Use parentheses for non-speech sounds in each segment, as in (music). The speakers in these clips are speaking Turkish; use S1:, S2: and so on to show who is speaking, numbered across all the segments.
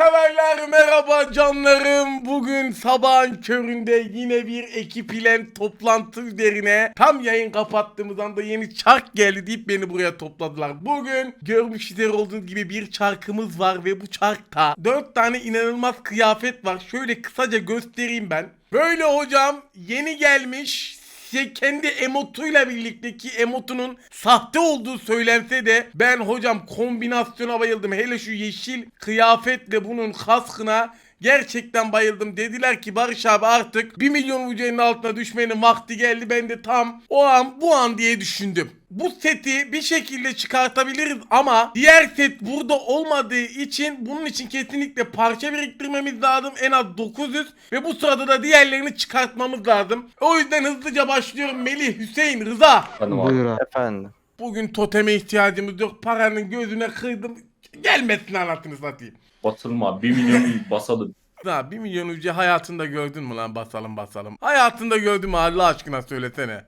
S1: severler merhaba canlarım. Bugün sabahın köründe yine bir ekip ile toplantı üzerine tam yayın kapattığımız anda yeni çark geldi deyip beni buraya topladılar. Bugün görmüş üzere olduğunuz gibi bir çarkımız var ve bu çarkta 4 tane inanılmaz kıyafet var. Şöyle kısaca göstereyim ben. Böyle hocam yeni gelmiş şey kendi emotuyla birlikteki emotunun sahte olduğu söylense de ben hocam kombinasyona bayıldım. Hele şu yeşil kıyafetle bunun kaskına gerçekten bayıldım. Dediler ki Barış abi artık 1 milyon UC'nin altına düşmenin vakti geldi. Ben de tam o an bu an diye düşündüm. Bu seti bir şekilde çıkartabiliriz ama diğer set burada olmadığı için bunun için kesinlikle parça biriktirmemiz lazım. En az 900 ve bu sırada da diğerlerini çıkartmamız lazım. O yüzden hızlıca başlıyorum. Melih, Hüseyin, Rıza.
S2: Buyur abi.
S3: Efendim.
S1: Bugün toteme ihtiyacımız yok. Paranın gözüne kırdım. Gelmesin anasını satayım.
S4: Batılma 1 milyon basalım.
S1: Ha 1 milyon UC hayatında gördün mü lan basalım basalım. Hayatında gördün mü Allah aşkına söylesene.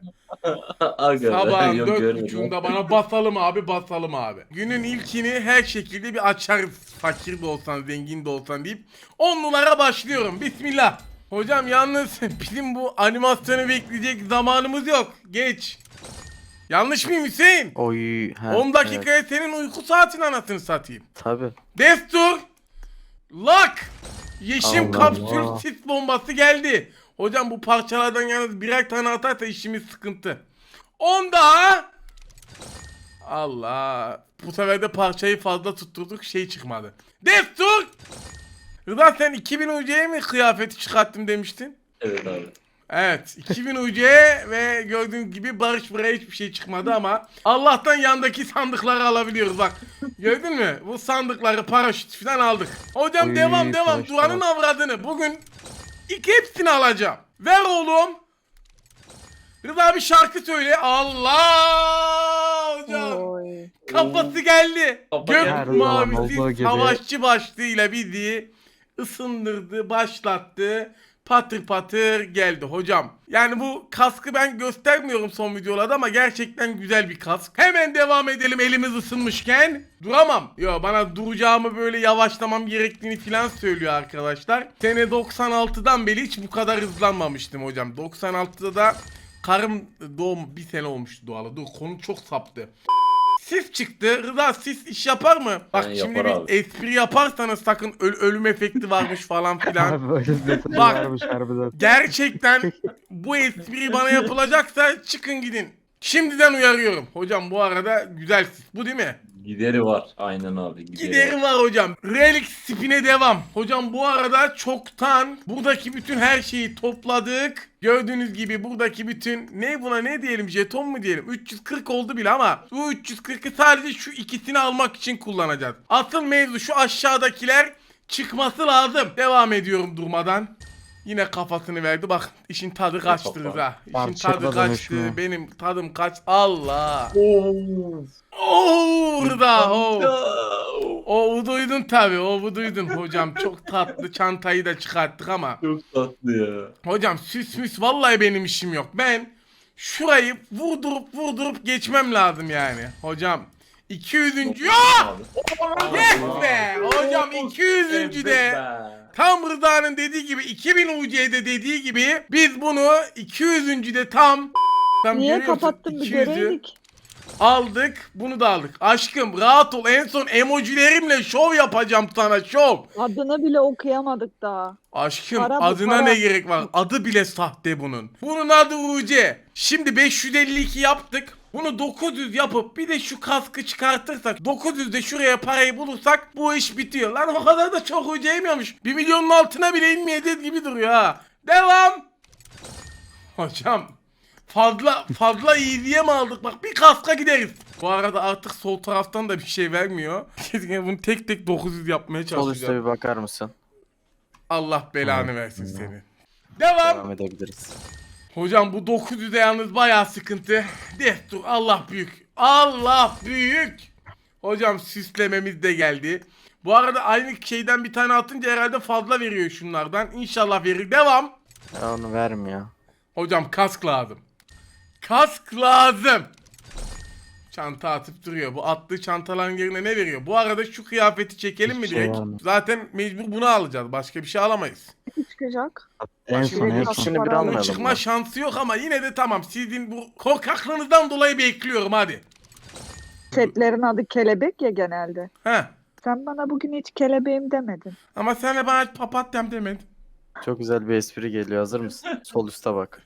S1: Sabahın
S4: yok,
S1: dört
S4: görmedim.
S1: buçuğunda bana basalım abi basalım abi. Günün ilkini her şekilde bir açarız. Fakir de olsan zengin de olsan deyip 10 numara başlıyorum. Bismillah. Hocam yalnız (laughs) bizim bu animasyonu bekleyecek zamanımız yok. Geç. Yanlış mıyım Hüseyin?
S3: Oy. ha,
S1: 10
S3: evet.
S1: dakikaya senin uyku saatin anasını satayım.
S3: Tabii.
S1: Destur. Lak. Yeşim
S3: Allah
S1: kapsül
S3: Allah.
S1: sis bombası geldi. Hocam bu parçalardan yalnız birer tane atarsa işimiz sıkıntı. 10 daha. Allah. Bu sefer de parçayı fazla tutturduk şey çıkmadı. Destur. Rıza sen 2000 UC'ye mi kıyafeti çıkarttım demiştin?
S4: Evet abi.
S1: Evet 2000 UC ve gördüğünüz gibi Barış buraya hiçbir şey çıkmadı ama Allah'tan yandaki sandıkları alabiliyoruz bak. Gördün mü? Bu sandıkları paraşüt falan aldık. Hocam
S3: Oy,
S1: devam devam.
S3: var.
S1: avradını bugün iki hepsini alacağım. Ver oğlum. Rıza bir şarkı söyle. Allah hocam.
S5: Oy.
S1: Kafası geldi.
S4: Kafa
S1: Gök
S3: geldi.
S1: mavisi savaşçı başlığıyla bizi ısındırdı, başlattı. Patır patır geldi hocam. Yani bu kaskı ben göstermiyorum son videolarda ama gerçekten güzel bir kask. Hemen devam edelim elimiz ısınmışken. Duramam. Yo bana duracağımı böyle yavaşlamam gerektiğini falan söylüyor arkadaşlar. Sene 96'dan beri hiç bu kadar hızlanmamıştım hocam. 96'da da karım doğum bir sene olmuştu doğalı. Dur konu çok saptı. Sis çıktı. Rıza sis iş yapar mı? Bak
S4: Ben
S1: şimdi
S4: yapar
S1: bir
S4: abi.
S1: espri yaparsanız sakın öl- ölüm efekti varmış falan filan. (laughs)
S2: Abi öyle bir detay
S1: Bak.
S2: varmış harbiden.
S1: Gerçekten (laughs) bu espri bana yapılacaksa çıkın gidin. Şimdiden uyarıyorum. Hocam bu arada güzel sis. Bu değil mi?
S4: Gideri var. Aynen abi. Gideri,
S1: Gideri
S4: var.
S1: hocam. Relic spin'e devam. Hocam bu arada çoktan buradaki bütün her şeyi topladık. Gördüğünüz gibi buradaki bütün ne buna ne diyelim jeton mu diyelim 340 oldu bile ama bu 340'ı sadece şu ikisini almak için kullanacağız. Asıl mevzu şu aşağıdakiler çıkması lazım. Devam ediyorum durmadan. Yine kafasını verdi. Bak işin tadı kaçtı. Rıza. İşin tadı kaçtı.
S2: dönüşmüyor.
S1: Benim tadım kaç. Allah. Oo Rıza. Oo. O duydun tabi o bu duydun hocam çok tatlı çantayı da çıkarttık ama
S4: Çok tatlı ya.
S1: hocam süs müs vallahi benim işim yok ben şurayı vurdurup vurdurup geçmem lazım yani hocam 200. ya yes be hocam 200. de tam Rıza'nın dediği gibi 2000 UC'de dediği gibi biz bunu 200. de tam tam
S5: Niye
S1: görüyorsun,
S5: kapattın bir
S1: 200'ü
S5: göreydik.
S1: Aldık bunu da aldık. Aşkım rahat ol en son emojilerimle şov yapacağım sana şov.
S5: Adını bile okuyamadık daha.
S1: Aşkım
S5: Para bu,
S1: adına
S5: para.
S1: ne gerek var? Adı bile sahte bunun. Bunun adı UC. Şimdi 552 yaptık. Bunu 900 yapıp bir de şu kaskı çıkartırsak 900 de şuraya parayı bulursak bu iş bitiyor. Lan o kadar da çok UC yemiyormuş. 1 milyonun altına bile inmeyeceğiz gibi duruyor ha. Devam. Hocam fazla fazla iyi diye mi aldık? Bak bir kaska gideriz. Bu arada artık sol taraftan da bir şey vermiyor. Kesinlikle (laughs) bunu tek tek 900 yapmaya
S3: Sol
S1: çalışacağım.
S3: üstte bir bakar mısın?
S1: Allah belanı versin seni. Devam.
S3: Devam edebiliriz.
S1: Hocam bu 900'de yalnız bayağı sıkıntı. Destur Allah büyük. Allah büyük. Hocam süslememiz de geldi. Bu arada aynı şeyden bir tane atınca herhalde fazla veriyor şunlardan. İnşallah verir. Devam.
S3: Ya onu vermiyor.
S1: Hocam kask lazım. Kask lazım. Çanta atıp duruyor. Bu attığı çantaların yerine ne veriyor? Bu arada şu kıyafeti çekelim mi
S3: Hiçbir şey
S1: direkt?
S3: var mı?
S1: Zaten mecbur bunu alacağız. Başka bir şey alamayız.
S5: Çıkacak?
S3: En
S1: Başka
S3: son
S1: bir
S3: hepsini
S5: kasap
S3: bir
S5: var.
S1: Bunun
S3: almayalım.
S1: çıkma
S3: mı?
S1: şansı yok ama yine de tamam. Sizin bu korkaklığınızdan dolayı bekliyorum hadi.
S5: Setlerin adı kelebek ya genelde.
S1: He.
S5: Sen bana bugün hiç kelebeğim demedin.
S1: Ama sen de bana papatyam demedin.
S3: Çok güzel bir espri geliyor. Hazır mısın? Sol üste bak.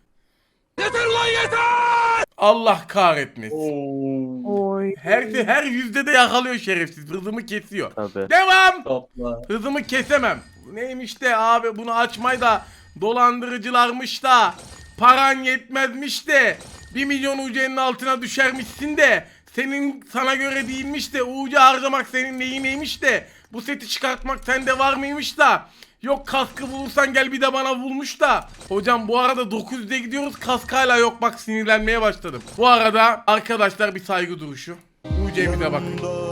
S1: Allah kahretmesin.
S5: Oy.
S1: Her her yüzde de yakalıyor şerefsiz. Hızımı kesiyor.
S3: Tabii.
S1: Devam.
S4: Topla.
S1: Hızımı kesemem. Neymiş de abi bunu açmayı da dolandırıcılarmış da paran yetmezmiş de 1 milyon UC'nin altına düşermişsin de senin sana göre değilmiş de UC harcamak senin neyineymiş de bu seti çıkartmak sende var mıymış da yok kaskı bulursan gel bir de bana bulmuş da hocam bu arada 900'e gidiyoruz kask hala yok bak sinirlenmeye başladım. Bu arada arkadaşlar bir saygı duruşu. UC'mize bakın.
S3: Allah.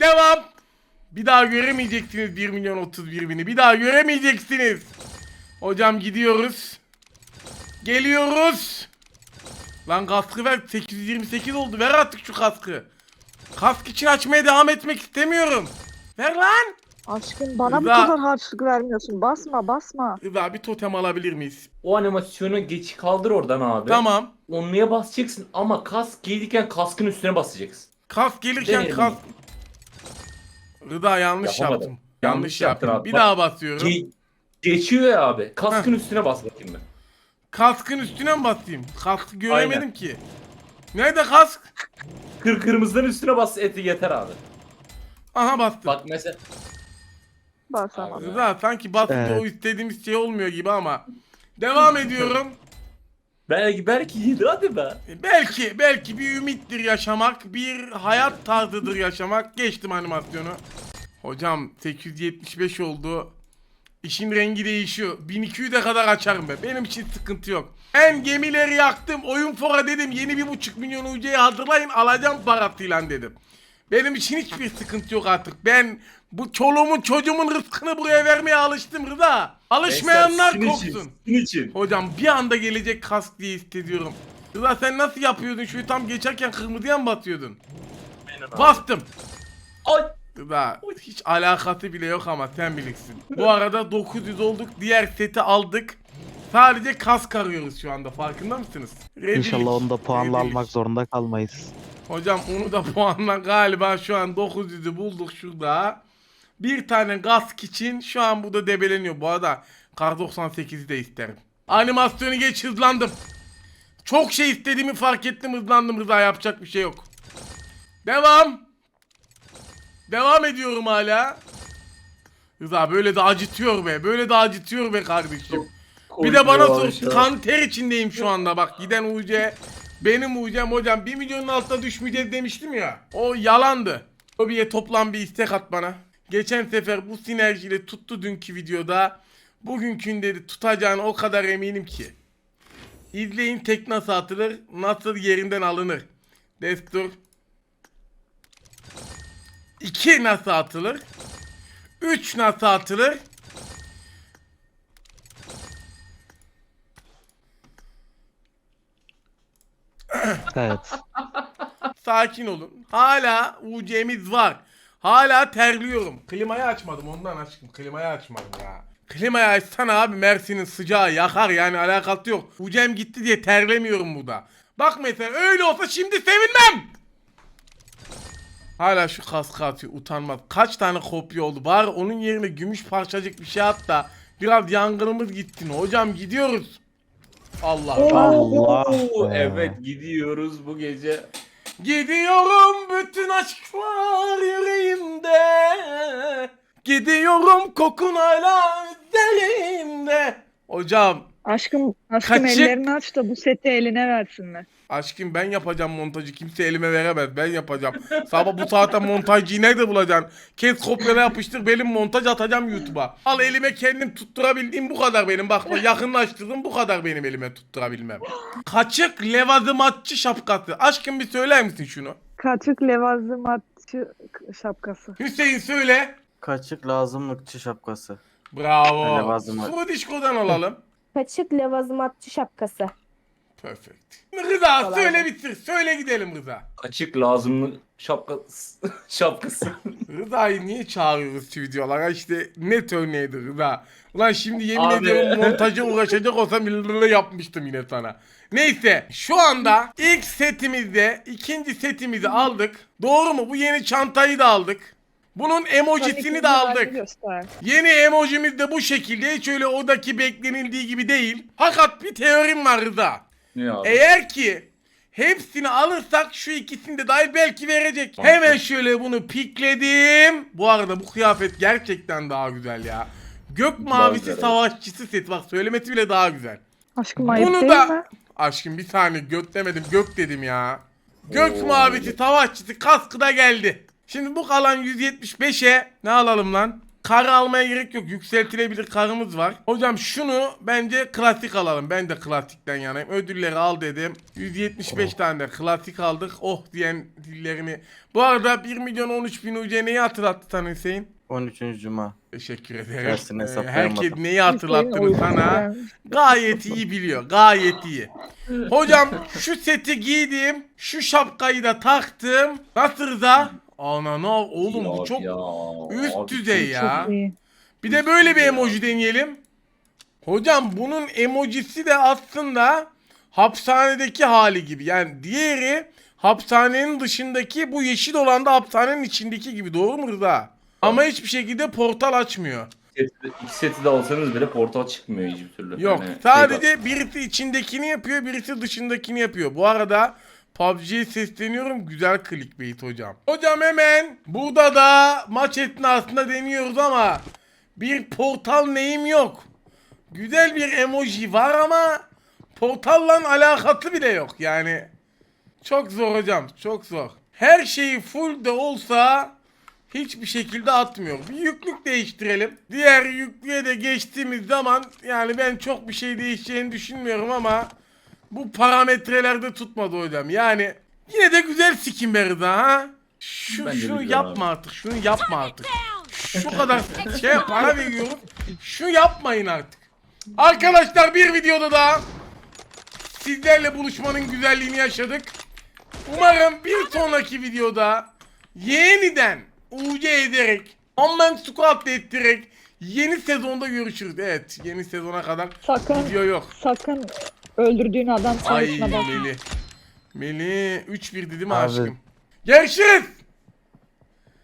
S1: Devam. Bir daha göremeyeceksiniz 1 milyon 31 bini. Bir daha göremeyeceksiniz. Hocam gidiyoruz. Geliyoruz. Lan kaskı ver. 828 oldu. Ver artık şu kaskı. Kask için açmaya devam etmek istemiyorum. Ver lan.
S5: Aşkım bana bu
S1: Rıza.
S5: kadar harçlık vermiyorsun. Basma basma.
S1: Rıza bir totem alabilir miyiz?
S4: O animasyonu geç kaldır oradan abi.
S1: Tamam.
S4: Onluya basacaksın ama kask giydiyken kaskın üstüne basacaksın.
S1: Kask gelirken
S4: Deneyelim.
S1: kask... Rıza yanlış
S4: Yapamadım.
S1: yaptım. Yanlış,
S4: Yanlış yaptın
S1: yaptım.
S4: abi.
S1: Bir
S4: Bak-
S1: daha basıyorum.
S4: Ge- geçiyor ya abi. Kaskın üstüne bas bakayım ben.
S1: Kaskın üstüne mi basayım? Kaskı göremedim
S4: Aynen.
S1: ki. Nerede kask?
S4: Kır kırmızıdan üstüne bas eti yeter abi.
S1: Aha bastım.
S4: Bak mesela
S5: Basamam.
S4: Abi.
S1: Rıza sanki basınca
S3: Evet.
S1: o istediğimiz şey olmuyor gibi ama. Devam (laughs) ediyorum.
S4: belki belki yedi hadi be.
S1: E, belki belki bir ümittir yaşamak, bir hayat tarzıdır yaşamak. Geçtim animasyonu. Hocam 875 oldu. İşin rengi değişiyor. 1200'e kadar açarım ben. Benim için sıkıntı yok. Ben gemileri yaktım. Oyun fora dedim. Yeni bir buçuk milyon UC'yi hazırlayın. Alacağım parasıyla dedim. Benim için hiçbir sıkıntı yok artık. Ben bu çoluğumun çocuğumun rızkını buraya vermeye alıştım Rıza. Alışmayanlar
S4: Sizin
S1: korksun.
S4: için, sizin için.
S1: Hocam bir anda gelecek kask diye hissediyorum. Rıza sen nasıl yapıyordun? Şu tam geçerken kırmızıya mı batıyordun? Bastım.
S4: Ay.
S1: Rıza hiç alakası bile yok ama sen bilirsin. Bu arada 900 olduk. Diğer seti aldık. Sadece kask arıyoruz şu anda farkında mısınız? Ready.
S3: İnşallah onu da puanla almak zorunda kalmayız.
S1: Hocam onu da (laughs) puanla galiba şu an 900'ü bulduk şurada. Bir tane kask için şu an burada debeleniyor. Bu arada Kar 98'i de isterim. Animasyonu geç hızlandım. Çok şey istediğimi fark ettim hızlandım Rıza yapacak bir şey yok. Devam. Devam ediyorum hala. Rıza böyle de acıtıyor be. Böyle de acıtıyor be kardeşim. Bir de bana sor. Kan ter içindeyim şu anda bak. Giden UC benim UC'm hocam 1 milyonun altına düşmeyeceğiz demiştim ya. O yalandı. Hobiye toplam bir istek at bana. Geçen sefer bu sinerjiyle tuttu dünkü videoda. Bugünkünde de tutacağını o kadar eminim ki. İzleyin tek nasıl atılır, nasıl yerinden alınır. Destur. 2 nasıl atılır? 3 nasıl atılır?
S3: Evet. (laughs)
S1: Sakin olun. Hala UC'miz var. Hala terliyorum. Klimayı açmadım ondan aşkım. Klimayı açmadım ya. Klimayı açsana abi Mersin'in sıcağı yakar yani alakası yok. UC'm gitti diye terlemiyorum burada. Bak mesela öyle olsa şimdi sevinmem. Hala şu kaskı atıyor utanmaz. Kaç tane kopya oldu? Bari onun yerine gümüş parçacık bir şey at da biraz yangınımız gitsin. Hocam gidiyoruz. Allah Allah.
S4: Evet gidiyoruz bu gece.
S1: Gidiyorum bütün aşklar yüreğimde Gidiyorum kokun hala üzerimde Hocam
S5: Aşkım, aşkım
S1: Kaçık.
S5: ellerini aç da bu seti eline versinler.
S1: Aşkım ben yapacağım montajı kimse elime veremez ben yapacağım Sabah bu saatte montajcıyı nerede bulacaksın Kes kopyala yapıştır benim montaj atacağım YouTube'a Al elime kendim tutturabildiğim bu kadar benim bak yakınlaştırdım bu kadar benim elime tutturabilmem Kaçık levazımatçı şapkası Aşkım bir söyler misin şunu
S5: Kaçık levazımatçı şapkası.
S1: Hüseyin söyle
S3: Kaçık lazımlıkçı şapkası.
S1: Bravo.
S3: Levazımat.
S1: Sudişko'dan alalım.
S6: Kaçık levazımatçı şapkası.
S1: Perfect. Rıza
S6: Kolay
S1: söyle bitir. Söyle gidelim Rıza.
S4: Açık lazımlı şapkası. (laughs) şapkası.
S1: Rıza'yı niye çağırıyoruz stüdyolara? İşte net örneğidir Rıza. Ulan şimdi yemin
S4: Abi.
S1: ediyorum montaja uğraşacak olsam lırlı yapmıştım yine sana. Neyse şu anda ilk setimizde ikinci setimizi aldık. Doğru mu? Bu yeni çantayı da aldık. Bunun emojisini de aldık. Yeni emojimiz de bu şekilde. Hiç öyle odaki beklenildiği gibi değil. Fakat bir teorim var Rıza.
S4: Abi?
S1: Eğer ki hepsini alırsak şu ikisini de dahil belki verecek. Hemen şöyle bunu pikledim. Bu arada bu kıyafet gerçekten daha güzel ya. Gök mavisi
S4: evet.
S1: savaşçısı set bak söylemesi bile daha güzel.
S5: Aşkım ayıp
S1: Bunu
S5: değil
S1: da-
S5: mi?
S1: Aşkım bir saniye gök demedim gök dedim ya. Gök
S4: Oo.
S1: mavisi savaşçısı kaskı da geldi. Şimdi bu kalan 175'e ne alalım lan? Kar almaya gerek yok. Yükseltilebilir karımız var. Hocam şunu bence klasik alalım. Ben de klasikten yanayım. Ödülleri al dedim. 175 tane de klasik aldık. Oh diyen dillerini. Bu arada 1 milyon 13 bin UC neyi hatırlattı sana Hüseyin?
S3: 13. Cuma.
S1: Teşekkür ederim. Ee, herkes neyi hatırlattığını
S5: Hüseyin
S1: sana gayet iyi biliyor. Gayet iyi. Hocam şu seti giydim. Şu şapkayı da taktım. Nasıl Rıza? Ana ne yap- oğlum bu çok
S4: ya,
S1: üst
S4: abi
S1: düzey ya.
S5: Çok iyi.
S1: Bir de böyle bir emoji deneyelim. Hocam bunun emojisi de aslında hapishanedeki hali gibi. Yani diğeri hapishanenin dışındaki bu yeşil olan da hapishanenin içindeki gibi. Doğru mu Rıza? Ama hiçbir şekilde portal açmıyor.
S4: İki seti de alsanız bile portal çıkmıyor hiçbir türlü.
S1: Yok
S4: Yani şey
S1: sadece birisi içindekini yapıyor birisi dışındakini yapıyor. Bu arada PUBG'ye sesleniyorum güzel clickbait hocam. Hocam hemen burada da maç esnasında deniyoruz ama bir portal neyim yok. Güzel bir emoji var ama portalla alakası bile yok yani. Çok zor hocam çok zor. Her şeyi full de olsa hiçbir şekilde atmıyor. Bir yüklük değiştirelim. Diğer yüklüğe de geçtiğimiz zaman yani ben çok bir şey değişeceğini düşünmüyorum ama bu parametrelerde tutmadı hocam. Yani yine de güzel be Rıza ha. Şu,
S4: Bence
S1: şunu
S4: güzel
S1: yapma artık. Şunu yapma artık. Şu kadar şey para veriyorum. Şu yapmayın artık. Arkadaşlar bir videoda daha sizlerle buluşmanın güzelliğini yaşadık. Umarım bir sonraki videoda yeniden UC ederek Unman Squad ettirerek yeni sezonda görüşürüz. Evet yeni sezona kadar
S5: Sakın
S1: video yok.
S5: sakın öldürdüğün adam
S1: Ay
S5: sayısına bak.
S1: Meli. Meli 3-1 dedi mi
S3: Abi.
S1: aşkım? Görüşürüz.